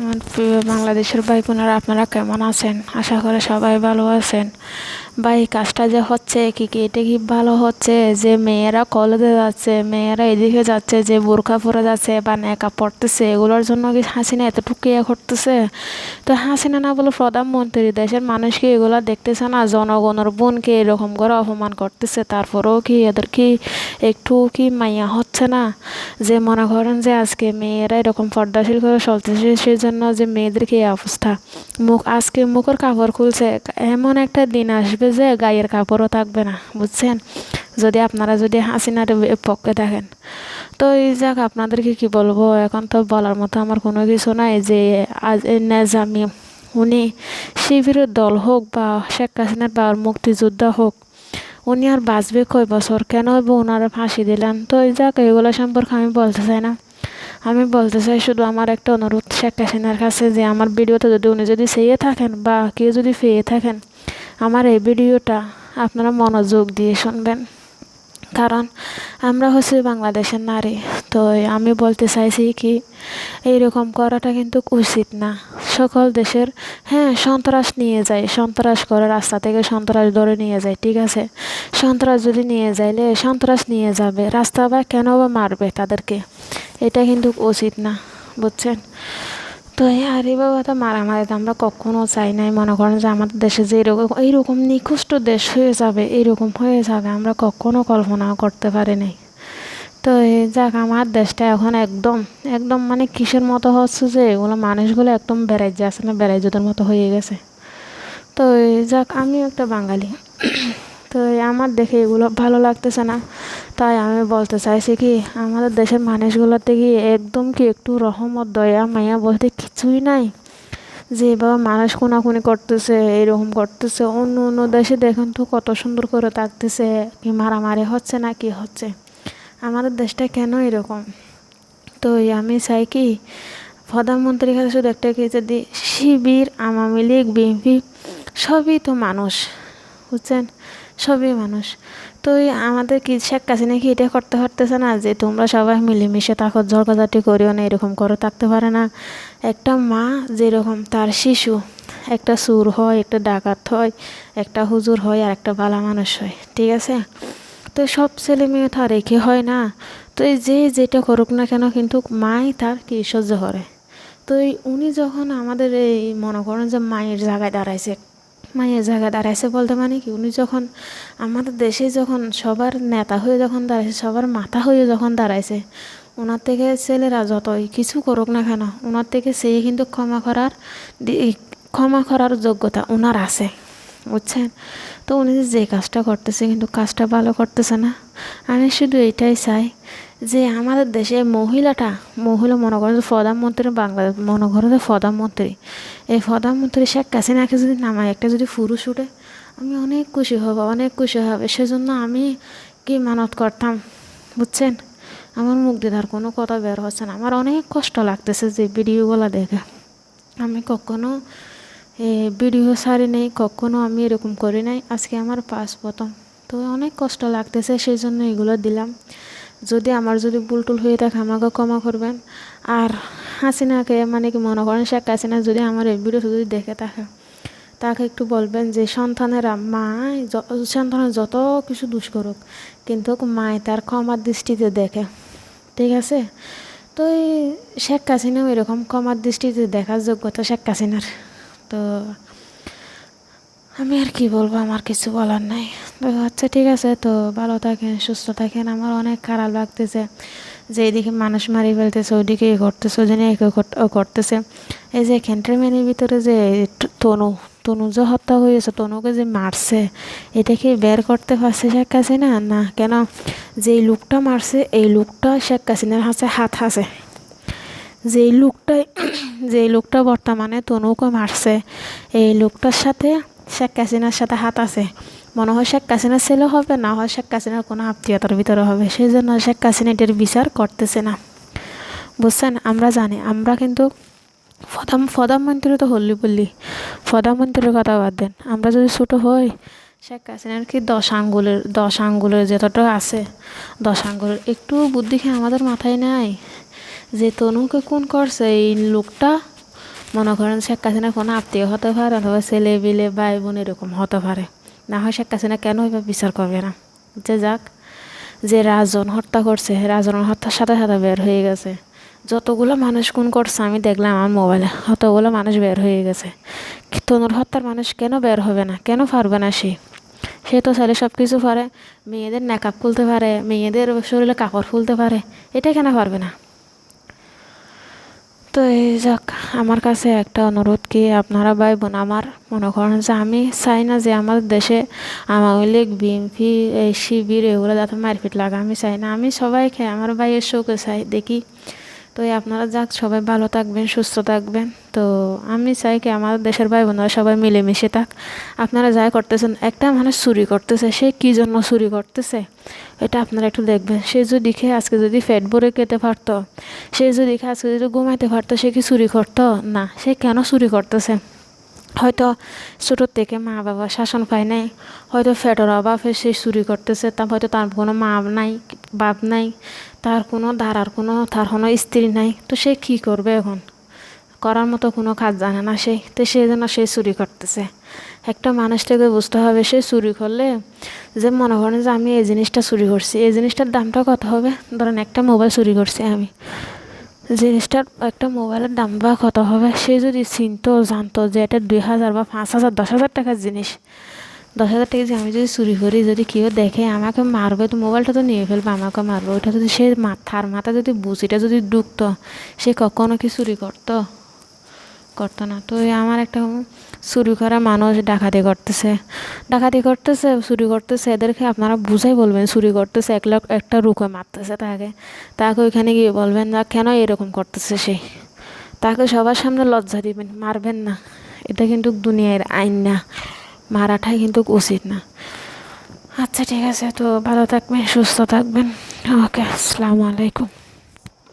আমার প্রিয় বাংলাদেশের ভাই বোনেরা আপনারা কেমন আছেন? আশা করে সবাই ভালো আছেন। ভাই, কাজটা যে হচ্ছে, কি কি, এটা কি ভালো হচ্ছে? যে মেয়েরা কলেজে যাচ্ছে, মেয়েরা এদিকে যাচ্ছে, যে বোরখা পরে যাচ্ছে বা নেকা পড়তেছে এগুলোর জন্য কি হাসিনা এতটুকু ইয়ে করতেছে? তো হাসিনা না বলে প্রধানমন্ত্রী, দেশের মানুষ কি এগুলো দেখতেছে না? জনগণের বোনকে এরকম করে অপমান করতেছে, তারপরেও কি এদের কি একটু কি মাইয়া হচ্ছে না? যে মনে করেন যে আজকে মেয়েরা এরকম পর্দাশীল করে চলতেছে সেই জন্য যে মেয়েদের কি এই অবস্থা? মুখ, আজকে মুখের কাপড় খুলছে, এমন একটা দিন আসবে যে গায়ের কাপড়ও থাকবে না, বুঝছেন? যদি আপনারা যদি হাসিনার পক্ষে থাকেন। তো এই যাক, আপনাদেরকে কি বলব? এখন তো বলার মতো আমার কোনো কিছু নাই যে আজ নেজামি, উনি শিবিরের দল হোক বা শেখ হাসিনার বা মুক্তিযোদ্ধা হোক, উনি আর বাঁচবে কয় বছর? কেন ওনারা ফাঁসি দিলেন? তো এই যাক, এগুলো সম্পর্কে আমি বলতে চাই না। আমি বলতে চাই শুধু আমার একটা অনুরোধ শেখ হাসিনার কাছে যে আমার ভিডিওতে যদি উনি যদি চেয়ে থাকেন বা কেউ যদি পেয়ে থাকেন, আমার এই ভিডিওটা আপনারা মনোযোগ দিয়ে শুনবেন। কারণ আমরা হচ্ছে বাংলাদেশের নারী তো আমি বলতে চাইছি কি, এইরকম করাটা কিন্তু উচিত না। সকল দেশের হ্যাঁ সন্ত্রাস নিয়ে যায়, সন্ত্রাস করে রাস্তা থেকে সন্ত্রাস ধরে নিয়ে যায়, ঠিক আছে? সন্ত্রাস যদি নিয়ে যাইলে সন্ত্রাস নিয়ে যাবে, রাস্তা বা কেন বা মারবে তাদেরকে? এটা কিন্তু উচিত না, বুঝছেন? তো এই হারি বাবা, তো মারামারি তো আমরা কখনো চাই নাই। মনে করেন যে আমাদের দেশে যে এরকম এইরকম নিকৃষ্ট দেশ হয়ে যাবে, এইরকম হয়ে যাবে, আমরা কখনো কল্পনাও করতে পারি নাই। তো এই যাক, আমার দেশটা এখন একদম একদম মানে কিসের মতো হচ্ছে যে এগুলো মানুষগুলো একদম বেড়াই যাচ্ছে না বেড়াই মতো হয়ে গেছে। তো এই যাক, আমিও একটা বাঙালি। তো আমার দেখে এগুলো ভালো লাগতেছে না। তাই আমি বলতে চাইছি কি, আমাদের দেশের মানুষগুলোতে কি একদম কি একটু রহমত, দয়া, মায়া বলতে কিছুই নাই? যে বাবা মানুষ কোনাকুনি করতেছে, এরকম করতেছে, অন্য অন্য দেশে দেখেন তো কত সুন্দর করে থাকতেছে কি মারামারি হচ্ছে না কি হচ্ছে? আমাদের দেশটা কেন এরকম? তো আমি চাই কি, প্রধানমন্ত্রীর কাছে শুধু একটা কি যদি শিবির, আওয়ামী লীগ, বিএনপি, সবই তো মানুষ, বুঝছেন? সবই মানুষ। তো আমাদের কি শেখ নাকি? এটা করতে পারতেছে না যে তোমরা সবাই মিলেমিশে থাকো ঝগড়াঝাটি করিও না, এরকম করে থাকতে পারে না। একটা মা যেরকম তার শিশু, একটা সুর হয়, একটা ডাকাত হয়, একটা হুজুর হয় আর একটা ভালো মানুষ হয়, ঠিক আছে? তো সব ছেলে মেয়ে তো আর একে হয় না। তো এই যে যেটা করুক না কেন কিন্তু মাই তার কি সহ্য করে। তো উনি যখন আমাদের এই মনে করেন যে মায়ের জায়গায় দাঁড়াইছে মায়ের জায়গায় দাঁড়াইছে বলতে মানে কি? উনি যখন আমাদের দেশে যখন সবার নেতা হয়ে যখন দাঁড়াইছে, সবার মাথা হয়ে যখন দাঁড়াইছে ওনার থেকে ছেলেরা যতই কিছু করুক না কেন ওনার থেকে সেই কিন্তু ক্ষমা করার ক্ষমা করার যোগ্যতা ওনার আছে, বুঝছেন? তো উনি যে কাজটা করতেছে কিন্তু কাজটা ভালো করতেছে না। আমি শুধু এটাই চাই যে আমাদের দেশে মহিলাটা, মহিলা মনে করেন যে প্রধানমন্ত্রী, বাংলাদেশ মনে করেন যে প্রধানমন্ত্রী। এই প্রধানমন্ত্রী শেখ হাসিনাকে যদি নামায়, একটা যদি পুরুষ উঠে, আমি অনেক খুশি হব, অনেক খুশি হবে। সেজন্য আমি কি মানত করতাম, বুঝছেন? আমার মুখ দিদার কোনো কথা বের হচ্ছে না। আমার অনেক কষ্ট লাগতেছে যে ভিডিওগুলো দেখে। আমি কখনো ভিডিও সারি নেই, কখনো আমি এরকম করি নাই। আজকে আমার পাস প্রথম তো অনেক কষ্ট লাগতেছে সেই জন্য এগুলো দিলাম। যদি আমার যদি ভুল টুল হয়ে থাকে, আমাকে ক্ষমা করবেন। আর হাসিনাকে মানে কি মনে করেন, শেখ হাসিনা যদি আমার এই ভিডিও যদি দেখে থাকে, তাকে একটু বলবেন যে, সন্তানেরা মা সন্তানের যত কিছু দুষ করুক, কিন্তু মায় তার ক্ষমার দৃষ্টিতে দেখে। ঠিক আছে? তো এই শেখ হাসিনাও এরকম ক্ষমার দৃষ্টিতে দেখার যোগ্যতা শেখ হাসিনার। তো আমি আর কি বলব, আমার কিছু বলার নাই। আচ্ছা ঠিক আছে। তো ভালো থাকেন, সুস্থ থাকেন। আমার অনেক খারাপ লাগতেছে যে এইদিকে মানুষ মারি ফেলতেছে, ওইদিকে এ করতেছে, ওই জন্য করতেছে। এই যে ক্যান্টনমেন্টের ভিতরে যে তনু তনু যে হত্যা হয়েছে, তনুকে যে মারছে, এটা কি বের করতে পারছে শেখ হাসিনা? না, কেন? যেই লোকটা মারছে, এই লোকটা শেখ হাসিনার হাতে হাত আছে। যেই লোকটাই, যেই লোকটা বর্তমানে তনুকে মারছে, এই লোকটার সাথে শেখ হাসিনার সাথে হাত আছে। মনে হয় শেখ হাসিনার ছেলে হবে, না হয় শেখ হাসিনার কোনো আত্মীয়তার ভিতরে হবে। সেই জন্য শেখ হাসিনা এটার বিচার করতেছে না। বুঝছেন? আমরা জানি, আমরা কিন্তু প্রধান প্রধানমন্ত্রী তো হল্লি বললি। প্রধানমন্ত্রীর কথা বাদ দেন। আমরা যদি ছোটো হই, শেখ হাসিনার কি দশ আঙ্গুলের দশ আঙ্গুলের যতটা আছে, দশ আঙ্গুলের একটু বুদ্ধি খেয়ে আমাদের মাথায় নাই? যে তনুকে কোন করছে এই লোকটা মনে করেন শেখ হাসিনা কোনো আত্মীয় হতে পারে অথবা ছেলে বিলে ভাই বোন এরকম হতে পারে না হয় শেখ হাসিনা কেন এবার বিচার করবে না? যে যাক, যে রাজন হত্যা করছে রাজনের হত্যার সাথে সাথে বের হয়ে গেছে। যতগুলো মানুষ খুন করছে আমি দেখলাম আমার মোবাইলে অতগুলো মানুষ বের হয়ে গেছে। তনুর হত্যার মানুষ কেন বের হবে না? কেন পারবে না সে? সে তো ছেলে সব কিছু পারে মেয়েদের নেকাপ খুলতে পারে, মেয়েদের শরীরে কাপড় খুলতে পারে। এটা কেন পারবে না? তো এই যাক, আমার কাছে একটা অনুরোধ কি আপনারা ভাই বোন আমার মনে করেন যে আমি চাই না যে আমার দেশে আমার লীগ বিএমপি এই শিবির এগুলো যাতে মারপিট লাগে আমি চাই না। আমি সবাইকে, আমার ভাইয়ের শোকে চাই, দেখি তো আপনারা যাক, সবাই ভালো থাকবেন, সুস্থ থাকবেন। তো আমি চাই কি আমার দেশের ভাই বোনরা সবাই মিলেমিশে থাক। আপনারা যাই করতেছেন, একটা মানুষ চুরি করতেছে, সে কী জন্য চুরি করতেছে? এটা আপনারা একটু দেখবেন। সে যদি খেয়ে, আজকে যদি ফ্যাট ভরে খেতে পারতো, সে যদি আজকে যদি ঘুমাইতে পারতো, সে কি চুরি করতো? না, সে কেন চুরি করতেছে? হয়তো ছোটোর থেকে মা বাবা শাসন পায় নাই, হয়তো ফ্যাটের অভাবে সে চুরি করতেছে, তা হয়তো তার কোনো মা নাই, বাপ নাই, তার কোনো দাঁড়ার কোনো তার কোনো স্ত্রী নাই, তো সে কী করবে এখন? করার মতো কোনো কাজ জানে না সে, তো সেই জন্য সে চুরি করতেছে। একটা মানুষটাকে বুঝতে হবে সে চুরি করলে যে মনে করেন যে আমি এই জিনিসটা চুরি করছি, এই জিনিসটার দামটা কত হবে? ধরেন একটা মোবাইল চুরি করছি আমি। জিনিসটার একটা মোবাইলের দাম বা কত হবে? সে যদি চিনতো, জানতো যে এটা দুই হাজার বা পাঁচ হাজার, দশ হাজার টাকার জিনিস। দশ হাজার টাকা যে আমি যদি চুরি করি, যদি কেউ দেখে আমাকে মারবে, তো মোবাইলটা তো নিয়ে ফেলবে, আমাকে মারবে। ওইটা যদি সে মাথার মাথা যদি বুঝিটা যদি ডুবতো, সে কখনো কি চুরি করতো? করতো না। তো আমার একটা চুরি করা মানুষ ডাকাতি করতেছে। ডাকাতি করতেছে, চুরি করতেছে, এদেরকে আপনারা বুঝাই বলবেন, চুরি করতেছে, এক লাখ, একটা রুখে মারতেছে তাকে। তাকে ওইখানে গিয়ে বলবেন, না, কেন এরকম করতেছে সে? তাকে সবার সামনে লজ্জা দিবেন, মারবেন না। এটা কিন্তু দুনিয়ার আইন না। মারাটাই কিন্তু উচিত না। আচ্ছা ঠিক আছে, তো ভালো থাকবেন, সুস্থ থাকবেন। ওকে, আসসালামু আলাইকুম।